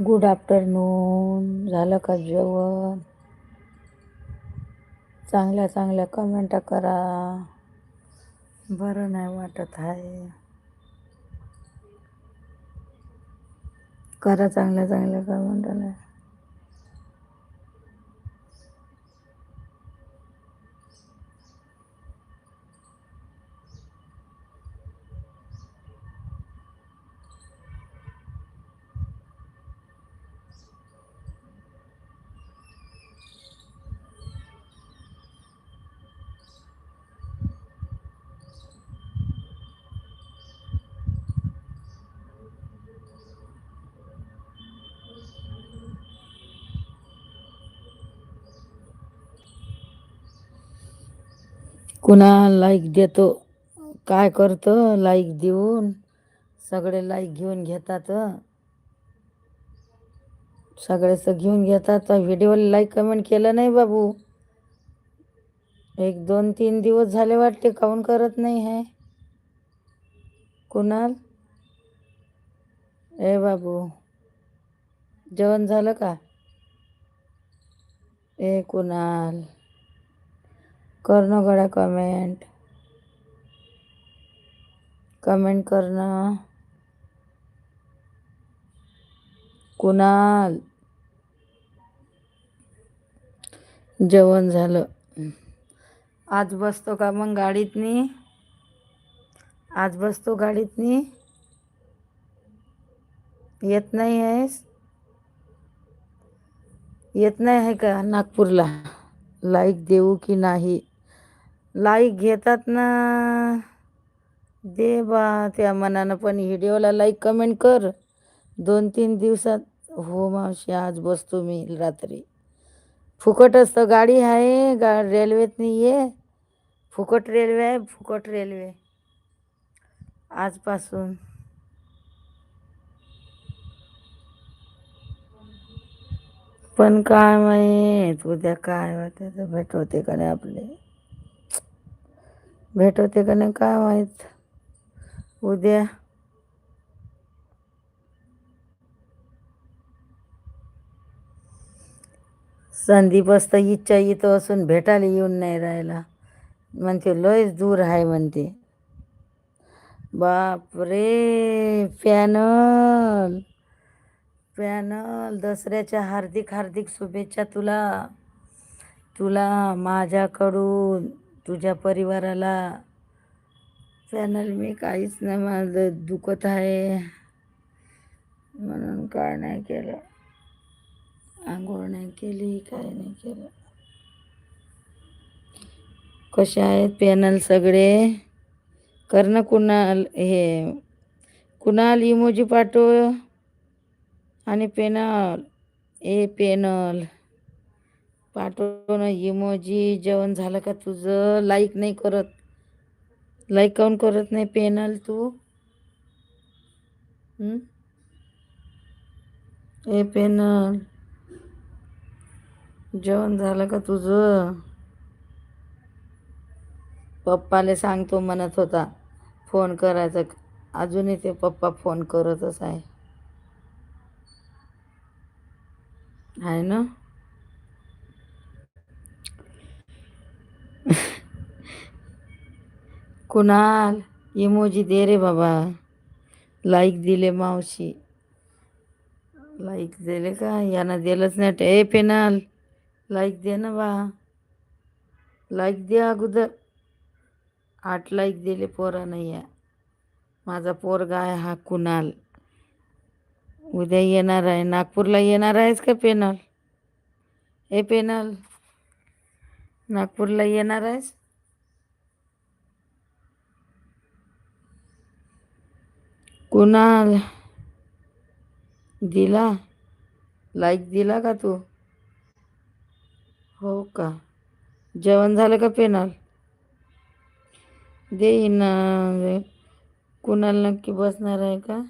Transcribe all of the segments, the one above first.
Good afternoon झालं का जेवण? चांगल्या चांगल्या कमेंट करा. बरं नाही वाटत आहे. करा चांगल्या चांगल्या कमेंट नाही कुणा लाईक देतो काय करतं लाईक देऊन सगळे लाईक घेऊन घेतात. सगळेच घेऊन घेतात. व्हिडिओला लाईक कमेंट केलं नाही बाबू. एक दोन तीन दिवस झाले वाटते काऊन करत नाही आहे कुणाल? ए बाबू जेवण झालं का? ए कुणाल? करणं गड्या कमेंट कमेंट करणं. कुणाल? जेवण झालं. आज बसतो का मग गाडीतनी? आज बसतो गाडीतनी? येत नाही आहेस? येत नाही आहे का नागपूरला? लाईक देऊ की नाही? लाईक घेतात ना. दे बा त्या मनानं पण व्हिडिओला लाईक कमेंट कर. दोन तीन दिवसात हो मावशी आज बसतो मी रात्री. फुकट असतं गाडी आहे गा रेल्वेतनी ये फुकट रेल्वे आहे फुकट रेल्वे. आजपासून. पण काय माहीत उद्या काय होते तर भेट होते का नाही आपले? भेट होते का नाही काय माहीत. उद्या. संदीप असतं इच्छा इथं असून भेटायला येऊन नाही राहिला. म्हणते लयच दूर आहे म्हणते. बापरे पॅनल. पॅनल दसऱ्याच्या हार्दिक हार्दिक शुभेच्छा तुला. तुला माझ्याकडून. तुझ्या परिवाराला पॅनल मी काहीच नाही माझं दुखत आहे म्हणून काय नाही केलं. आंघोळ नाही केली काय नाही केलं. कसे आहेत पॅनल सगळे? कर्ण कुणाल हे कुणाल इमोजी पाठव आणि पेनल ए पेनल. पाठव ना इमोजी जेवण झालं का तुझं? लाईक नाही करत. लाईक काऊन करत नाही पेनल तू? ए पेनल. जेवण झालं का तुझं? पप्पाले सांगतो म्हणत होता. फोन करायचा. अजूनही ते पप्पा फोन करतच आहे. आहे ना? कुणाल? इमोजी दे रे बाबा. लाईक दिले मावशी. लाईक दिले का? यांना दिलंच नाही ए पेनाल लाईक दे ना बा. लाईक दे अगोदर. आठ लाईक दिले पोरानं या. माझा पोरगा आहे हा कुणाल. उद्या येणार आहे. नागपूरला येणार आहेस का पेनल? ए पेनल नागपूरला येणार आहेस? कुणाल दिला? लाईक दिला का तू? हो का? जेवण झालं का पेनाल? देईन कुणाल नक्की बसणार आहे का?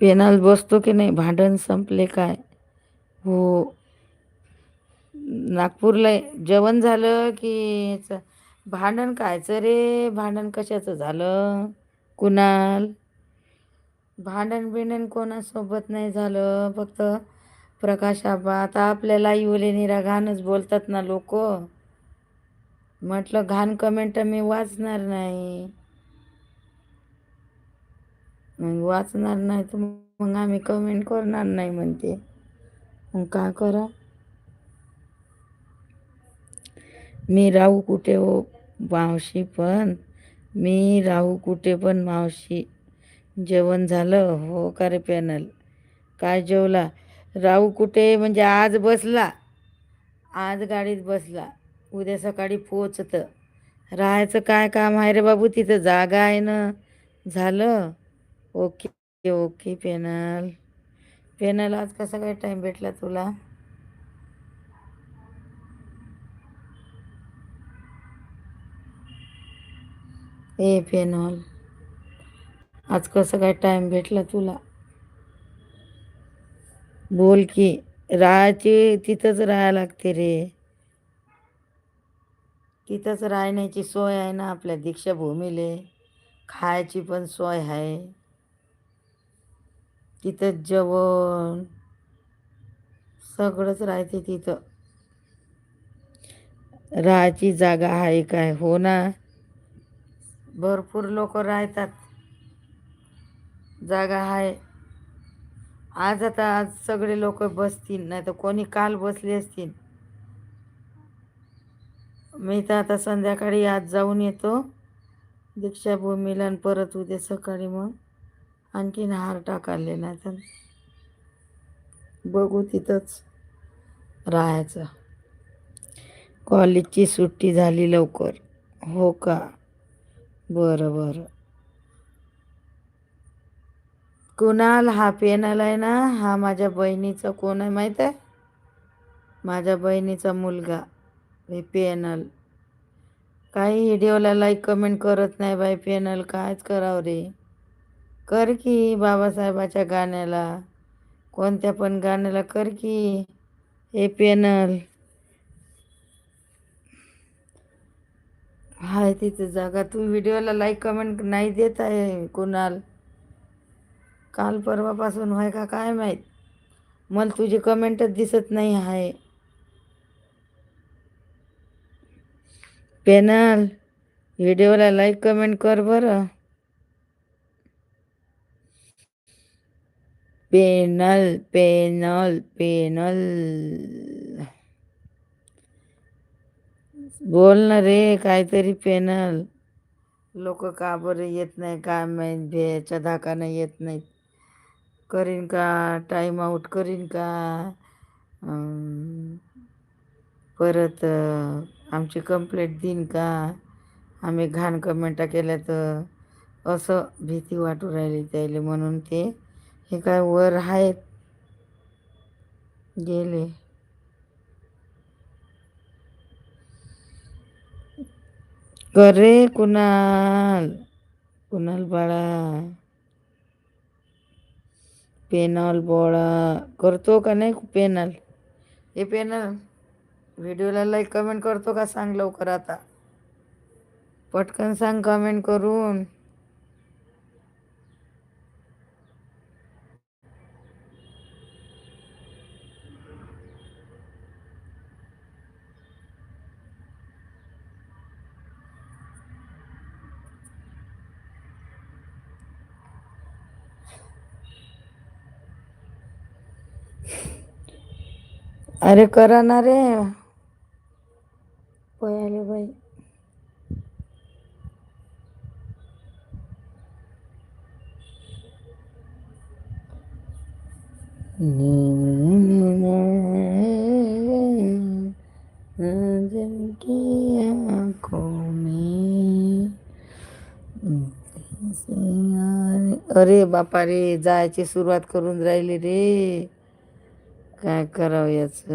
पेनाल बसतो की नाही? भांडण संपले काय? हो. नागपूरला जेवण झालं की च- भांडण कायचं रे? भांडण कशाचं झालं? कुणाल? भांडण बिंडण कोणासोबत नाही झालं फक्त प्रकाश आबा. आता आपल्याला युले निरा घाणच बोलतात ना लोक. म्हटलं घाण कमेंट मी वाचणार नाही. मग वाचणार नाही तर मग आम्ही कमेंट करणार नाही म्हणते. मग काय करा? मी राहू कुठे हो मावशी पण? मी राहू कुठे पण मावशी. जेवण झालं? हो का रे पॅनल? काय जेवला? राहू कुठे? म्हणजे आज बसला. आज गाडीत बसला. उद्या सकाळी पोचतं राहायचं काय काम आहे रे बाबू? तिथं जागा आहे ना. झालं? Okay okay penal. पेनल आज कसा काय टाईम भेटला तुला? ए पेनल आज कसं काय टाईम भेटला तुला? बोल की राहायची तिथंच राहायला लागते रे. तिथंच राहण्याची सोय आहे ना आपल्या दीक्षाभूमीले. खायची पण सोय आहे. तिथंच जेवण. सगळंच राहते तिथं. राहायची जागा आहे काय? हो ना? भरपूर लोक राहतात. जागा आहे आज आता आज सगळे लोक बसतील नाही तर कोणी काल बसले असतील. मी तर आता संध्याकाळी आज जाऊन येतो. दीक्षाभूमीला आणि परत उद्या सकाळी मग आणखीन हार टाकाले नाही तर बघू तिथंच राहायचं. कॉलेजची सुट्टी झाली लवकर. हो का? बरं बरं. कुणाल हा पेनल आहे ना? हा माझ्या बहिणीचा कोण आहे माहीत आहे? माझ्या बहिणीचा मुलगा हे पेनल. काही व्हिडिओला लाईक कमेंट करत नाही बाई पेनल. कायच करावं रे? कर की बाबासाहेबाच्या गाण्याला. कोणत्या पण गाण्याला कर की. हे पेनल. हाय तिथे जागा. तू व्हिडिओला लाईक कमेंट नाही देत आहे कुणाल. काल परवापासून व्हाय का काय माहीत? मला तुझी कमेंटच दिसत नाही आहे. पेनल व्हिडिओला लाईक कमेंट कर बरं. पेनल पेनल पेनल. बोल ना रे काहीतरी पेनल. लोक का बरं येत नाही काय माहीत भेच्या धाकानं येत नाहीत. करीन का? टाईम आऊट करीन का? परत आमची कंप्लेंट देईन का? आम्ही घाण कमेंटा केल्या तर असं भीती वाटू राहिली त्याले म्हणून ते. हे काय वर आहेत? गेले. करे कुणाल कुणाल बाळा पेनल बोळा करतो का नाही पेनल? हे पेनल व्हिडिओला लाईक कमेंट करतो का सांग लवकर आता? पटकन सांग कमेंट करून. अरे करा ना रे. पयाले बाई जिनकी आँखों में अरे बापा रे जायची सुरुवात करून राहिली रे. काय करावं याचं?